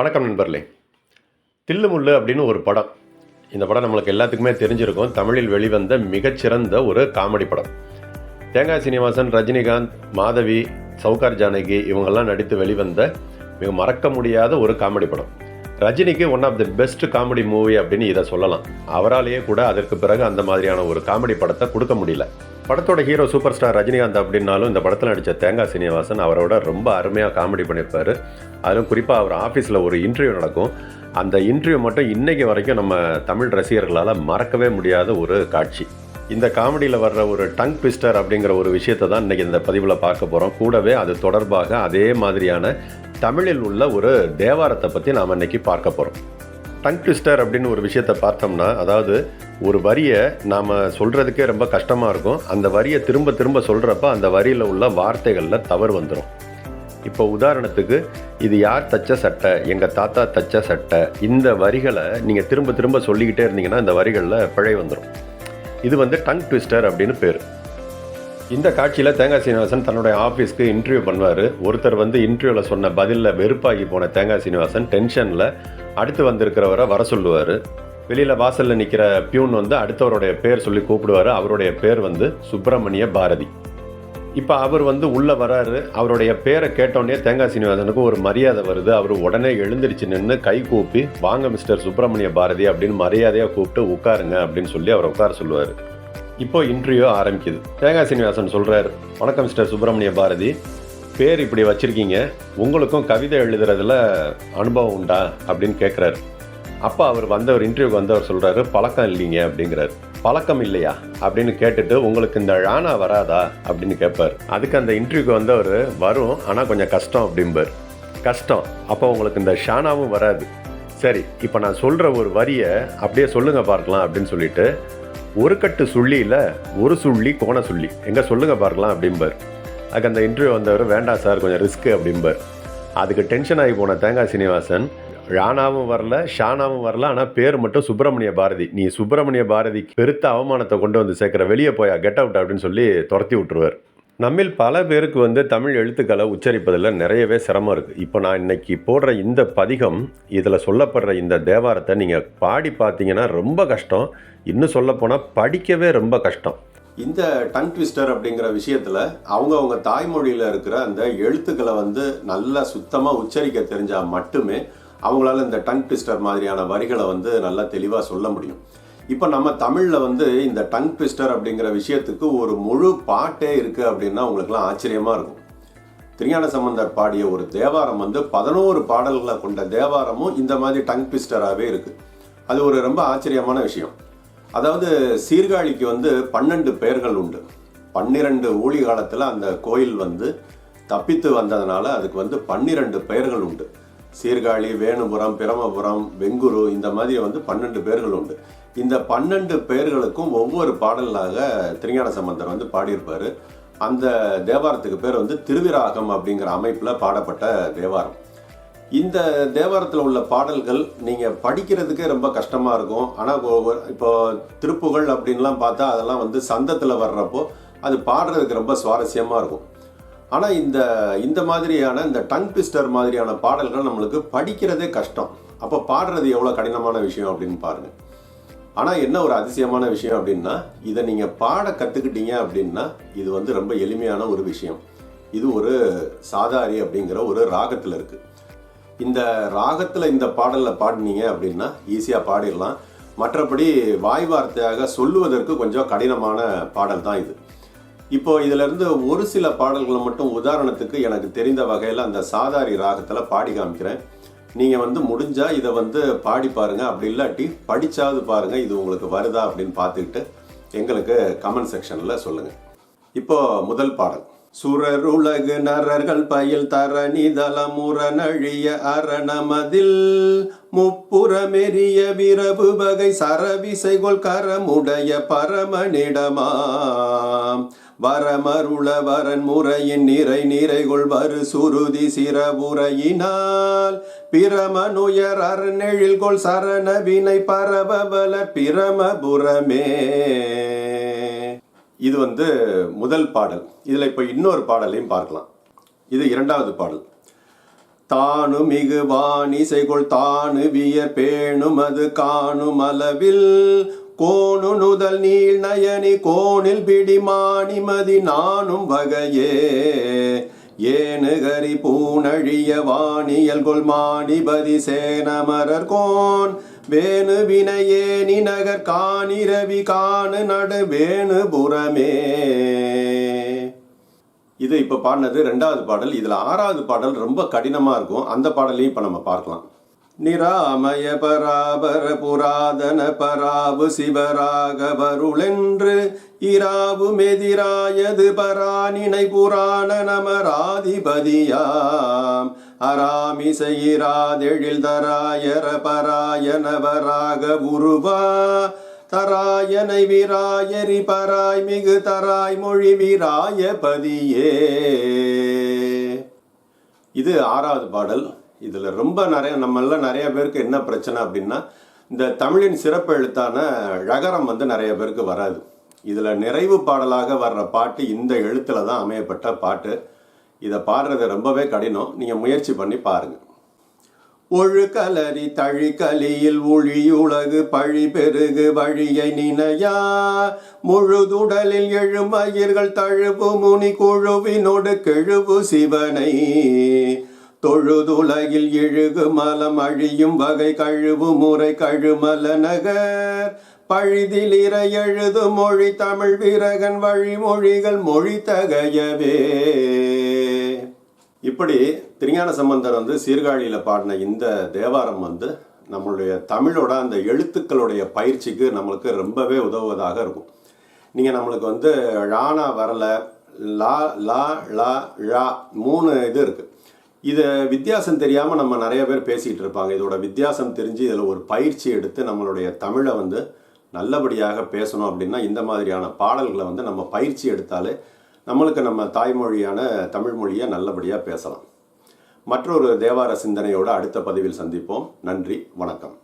வணக்கம் நண்பர்களே. தில்லுமுள்ளு அப்படின்னு ஒரு படம். இந்த படம் நம்மளுக்கு எல்லாத்துக்குமே தெரிஞ்சிருக்கும். தமிழில் வெளிவந்த மிகச்சிறந்த ஒரு காமெடி படம். தேங்காய் சீனிவாசன் ரஜினிகாந்த் மாதவி சவுகார் ஜானகி இவங்கெல்லாம் நடித்து வெளிவந்த மிக மறக்க முடியாத ஒரு காமெடி படம். ரஜினிக்கு one of the best comedy movie அப்படின்னு இதை சொல்லலாம். அவராலேயே கூட அதற்கு பிறகு அந்த மாதிரியான ஒரு காமெடி படத்தை கொடுக்க முடியல. படத்தோட ஹீரோ சூப்பர் ஸ்டார் ரஜினிகாந்த் அப்படின்னாலும் இந்த படத்தில் நடித்த தேங்காய் சீனிவாசன் அவரோட ரொம்ப அருமையாக காமெடி பண்ணியிருப்பார். அதிலும் குறிப்பாக அவர் ஆஃபீஸில் ஒரு இன்டர்வியூ நடக்கும். அந்த இன்டர்வியூ மட்டும் இன்றைக்கு வரைக்கும் நம்ம தமிழ் ரசிகர்களால் மறக்கவே முடியாத ஒரு காட்சி. இந்த காமெடியில் வர்ற ஒரு டங் ட்விஸ்டர் அப்படிங்கிற ஒரு விஷயத்தை தான் இன்றைக்கி இந்த பதிவில் பார்க்க போகிறோம் கூடவே அது தொடர்பாக அதே மாதிரியான தமிழில் உள்ள ஒரு தேவாரத்தை பற்றி நாம் இன்றைக்கி பார்க்க போகிறோம் டங் ட்விஸ்டர் அப்படின்னு ஒரு விஷயத்தை பார்த்தோம்னா அதாவது ஒரு வரியை நாம் சொல்கிறதுக்கே ரொம்ப கஷ்டமாக இருக்கும். அந்த வரியை திரும்ப திரும்ப சொல்கிறப்ப அந்த வரியில் உள்ள வார்த்தைகளில் தவறு வந்துடும் இப்போ உதாரணத்துக்கு இது யார் தச்ச சட்டை? எங்கள் தாத்தா தச்ச சட்டை. இந்த வரிகளை நீங்கள் திரும்ப திரும்ப சொல்லிக்கிட்டே இருந்தீங்கன்னா இந்த வரிகளில் பிழை வந்துடும் இது வந்து டங் ட்விஸ்டர் அப்படின்னு பேர். இந்த காட்சியில் தேங்காய் சீனிவாசன் தன்னுடைய ஆஃபீஸ்க்கு இன்டர்வியூ பண்ணுவார். ஒருத்தர் வந்து இன்டர்வியூவில் சொன்ன பதிலில் வெறுப்பாகி போன தேங்காய் சீனிவாசன் டென்ஷனில் அடுத்து வந்திருக்கிறவரை வர சொல்லுவார். வெளியில் வாசலில் நிற்கிற பியூன் வந்து அடுத்தவருடைய பேர் சொல்லி கூப்பிடுவார். அவருடைய பேர் வந்து சுப்பிரமணிய பாரதி. இப்போ அவர் வந்து உள்ளே வராரு. அவருடைய பேரை கேட்டோடனே தேங்காய் சீனிவாசனுக்கு ஒரு மரியாதை வருது. அவர் உடனே எழுந்திருச்சு நின்று கை கூப்பி வாங்க மிஸ்டர் சுப்பிரமணிய பாரதி அப்படின்னு மரியாதையாக கூப்பிட்டு உட்காருங்க அப்படின்னு சொல்லி அவர் உட்கார சொல்லுவார். இப்போ இன்டர்வியூ ஆரம்பிக்குது. தேங்காய் சீனிவாசன் சொல்கிறார் வணக்கம் மிஸ்டர் சுப்பிரமணிய பாரதி. பேர் இப்படி வச்சுருக்கீங்க. உங்களுக்கும் கவிதை எழுதுறதுல அனுபவம் உண்டா? அப்படின்னு கேட்குறாரு அப்போ அவர் வந்தவர் இன்டர்வியூக்கு வந்தவர் சொல்கிறாரு பழக்கம் இல்லைங்க அப்படிங்கிறார். பழக்கம் இல்லையா? அப்படின்னு கேட்டுட்டு உங்களுக்கு இந்த ழானா வராதா? அப்படின்னு கேட்பார் அதுக்கு அந்த இன்டர்வியூக்கு வந்தவர் வரும் ஆனால் கொஞ்சம் கஷ்டம் அப்படிம்பார். கஷ்டம். அப்போ உங்களுக்கு இந்த ஷானாவும் வராது. சரி இப்போ நான் சொல்கிற ஒரு வரியை அப்படியே சொல்லுங்கள் பார்க்கலாம் அப்படின்னு சொல்லிட்டு ஒரு கட்டு சுள்ளியில் ஒரு சுள்ளி கோண சுள்ளி. எங்கே சொல்லுங்கள் பார்க்கலாம் அப்படிம்பார். அதுக்கு அந்த இன்டர்வியூ வந்தவர் வேண்டாம் சார் கொஞ்சம் ரிஸ்க்கு அப்படிம்பார். அதுக்கு டென்ஷன் ஆகி போன தேங்காய் சீனிவாசன் ராணாவும் வரல ஷானாவும் வரல ஆனால் பேர் மட்டும் சுப்பிரமணிய பாரதி. நீ சுப்பிரமணிய பாரதிக்கு பெருத்த அவமானத்தை கொண்டு வந்து சேர்க்குற வெளியே போயா கெட் அவுட் அப்படின்னு சொல்லி துரத்தி விட்டுருவார். நம்மில் பல பேருக்கு வந்து தமிழ் எழுத்துக்களை உச்சரிப்பதில் நிறையவே சிரமம் இருக்குது இப்போ நான் இன்னைக்கு போடுற இந்த பதிகம் இதில் சொல்லப்படுற இந்த தேவாரத்தை நீங்கள் பாடி பார்த்தீங்கன்னா ரொம்ப கஷ்டம். இன்னும் சொல்லப்போனால் படிக்கவே ரொம்ப கஷ்டம். இந்த டங் ட்விஸ்டர் அப்படிங்கிற விஷயத்தில் அவங்க அவங்க தாய்மொழியில் இருக்கிற அந்த எழுத்துக்களை வந்து நல்லா சுத்தமாக உச்சரிக்க தெரிஞ்சால் மட்டுமே அவங்களால இந்த டங் ட்விஸ்டர் மாதிரியான வரிகளை வந்து நல்லா தெளிவாக சொல்ல முடியும். இப்போ நம்ம தமிழில் வந்து இந்த டங் ட்விஸ்டர் அப்படிங்கிற விஷயத்துக்கு ஒரு முழு பாட்டே இருக்குது அப்படின்னா உங்களுக்குலாம் ஆச்சரியமாக இருக்கும். திருஞான சம்பந்தர் பாடிய ஒரு தேவாரம் வந்து பதினோரு பாடல்களை கொண்ட தேவாரமும் இந்த மாதிரி டங் ட்விஸ்டராகவே இருக்குது அது ஒரு ரொம்ப ஆச்சரியமான விஷயம். அதாவது சீர்காழிக்கு வந்து பன்னெண்டு பெயர்கள் உண்டு. பன்னிரண்டு ஊழி காலத்தில் அந்த கோயில் வந்து தப்பித்து வந்ததுனால அதுக்கு வந்து பன்னிரண்டு பெயர்கள் உண்டு. சீர்காழி வேணுபுரம் பிரமபுரம் வெங்குரு இந்த மாதிரி வந்து பன்னெண்டு பேர்கள் உண்டு. இந்த பன்னெண்டு பேர்களுக்கும் ஒவ்வொரு பாடலாக திருஞான சம்பந்தர் வந்து பாடியிருப்பார். அந்த தேவாரத்துக்கு பேர் வந்து திருவிராகம் அப்படிங்கிற அமைப்பில் பாடப்பட்ட தேவாரம். இந்த தேவாரத்தில் உள்ள பாடல்கள் நீங்கள் படிக்கிறதுக்கே ரொம்ப கஷ்டமாக இருக்கும். ஆனால் இப்போ திருப்புகள் அப்படின்லாம் பார்த்தா அதெல்லாம் வந்து சந்தத்தில் வர்றப்போ அது பாடுறதுக்கு ரொம்ப சுவாரஸ்யமாக இருக்கும். ஆனால் இந்த இந்த மாதிரியான இந்த டங் ட்விஸ்டர் மாதிரியான பாடல்கள் நம்மளுக்கு படிக்கிறதே கஷ்டம். அப்போ பாடுறது எவ்வளோ கடினமான விஷயம் அப்படின்னு பாருங்கள் ஆனால் என்ன ஒரு அதிசயமான விஷயம் அப்படின்னா இதை நீங்கள் பாட கற்றுக்கிட்டீங்க அப்படின்னா இது வந்து ரொம்ப எளிமையான ஒரு விஷயம். இது ஒரு சாதாரி அப்படிங்கிற ஒரு ராகத்தில் இருக்குது இந்த ராகத்தில் இந்த பாடலில் பாடினீங்க அப்படின்னா ஈஸியாக பாடிடலாம். மற்றபடி வாய் வார்த்தையாக சொல்லுவதற்கு கொஞ்சம் கடினமான பாடல் தான் இது. இப்போ இதிலிருந்து ஒரு சில பாடல்களை மட்டும் உதாரணத்துக்கு எனக்கு தெரிந்த வகையில் அந்த சாதாரி ராகத்தில் பாடி காமிக்கிறேன். நீங்கள் வந்து முடிஞ்சால் இதை வந்து பாடி பாருங்க. அப்படி இல்லாட்டி படித்தாவது பாருங்கள் இது உங்களுக்கு வருதா அப்படின்னு பார்த்துக்கிட்டு எங்களுக்கு கமெண்ட் செக்ஷனில் சொல்லுங்கள் இப்போ முதல் பாடல். சுரருலகு நரர்கள் பயில் தரணி தலமுரனழிய அரணமதில் முப்புறமெரிய விரபு வகை சரவிசைகொள் கரமுடைய பரமனிடமா வரமருள வரன் முறையின் நிறை நிறைகொள் வரு சுருதி சிறபுரையினால் பிரமனுயர் அறநெழில் கொள் சரண வினை பரபபல பிரமபுரமே. இது வந்து முதல் பாடல். இதில் இப்போ இன்னொரு பாடலையும் பார்க்கலாம். இது இரண்டாவது பாடல். தானு மிகு வாணிசைகொள் தானு வியர் பேணும் அது காணும் அளவில் கோணு நுதல் நீள் நயனி கோணில் பிடி மாணிமதி நானும் வகையே. ஏனுகரி பூணழிய வாணியல் கொல் மாணிபதி சேனமரர் கோன். வேணு வினையேனி நகர் காணிரவி காணு நடு வேணு புறமே. இது இப்போ பாடினது ரெண்டாவது பாடல். இதில் ஆறாவது பாடல் ரொம்ப கடினமாக இருக்கும். அந்த பாடலையும் இப்போ நம்ம பார்க்கலாம். நிராமய பராபர புராதன பராபு சிவராகவருளென்று இராவு மெதிராயது பராணினை புராண நமராதிபதியாம். அராமிசையிராதெழில் தராயர பராயனவராக உருவா. தராயனை விராயரி பராய் மிகு தராய் மொழி விராயபதியே. இது ஆறாவது பாடல். இதில் ரொம்ப நிறைய நம்மளாம் நிறைய பேருக்கு என்ன பிரச்சனை அப்படின்னா இந்த தமிழின் சிறப்பு எழுத்தான ழகரம் வந்து நிறைய பேருக்கு வராது. இதில் நிறைவு பாடலாக வர்ற பாட்டு இந்த எழுத்தில் தான் அமையப்பட்ட பாட்டு. இதை பாடுறது ரொம்பவே கடினம். நீங்கள் முயற்சி பண்ணி பாருங்கள் ஒழு கலரி தழிக்கலியில் ஒழியுலகு பழி பெருகு வழியை நினையா. முழுதுடலில் எழுமயிர்கள் தழுவு முனி குழுவினோடு கெழுவு சிவனை. தொழுதுலகில் இழுகு மலம் அழியும் வகை கழுவு முறை கழுமல நகர். பழிதில் இறை எழுது மொழி தமிழ் வீரகன் வழிமொழிகள் மொழி தகையவே. இப்படி திருஞான சம்பந்தர் வந்து சீர்காழியில் பாடின இந்த தேவாரம் வந்து நம்மளுடைய தமிழோட அந்த எழுத்துக்களுடைய பயிற்சிக்கு நம்மளுக்கு ரொம்பவே உதவுவதாக இருக்கும். நீங்கள் நம்மளுக்கு வந்து ழானா வரல லா லா லா ழா மூணு இது இருக்குது இதை வித்தியாசம் தெரியாமல் நம்ம நிறைய பேர் பேசிகிட்டு இருப்பாங்க. இதோட வித்தியாசம் தெரிஞ்சு இதில் ஒரு பயிற்சி எடுத்து நம்மளுடைய தமிழை வந்து நல்லபடியாக பேசணும் அப்படின்னா இந்த மாதிரியான பாடல்களை வந்து நம்ம பயிற்சி எடுத்தாலே நம்மளுக்கு நம்ம தாய்மொழியான தமிழ் மொழியை நல்லபடியாக பேசலாம். மற்றொரு தேவார சிந்தனையோடு அடுத்த பதிவில் சந்திப்போம். நன்றி வணக்கம்.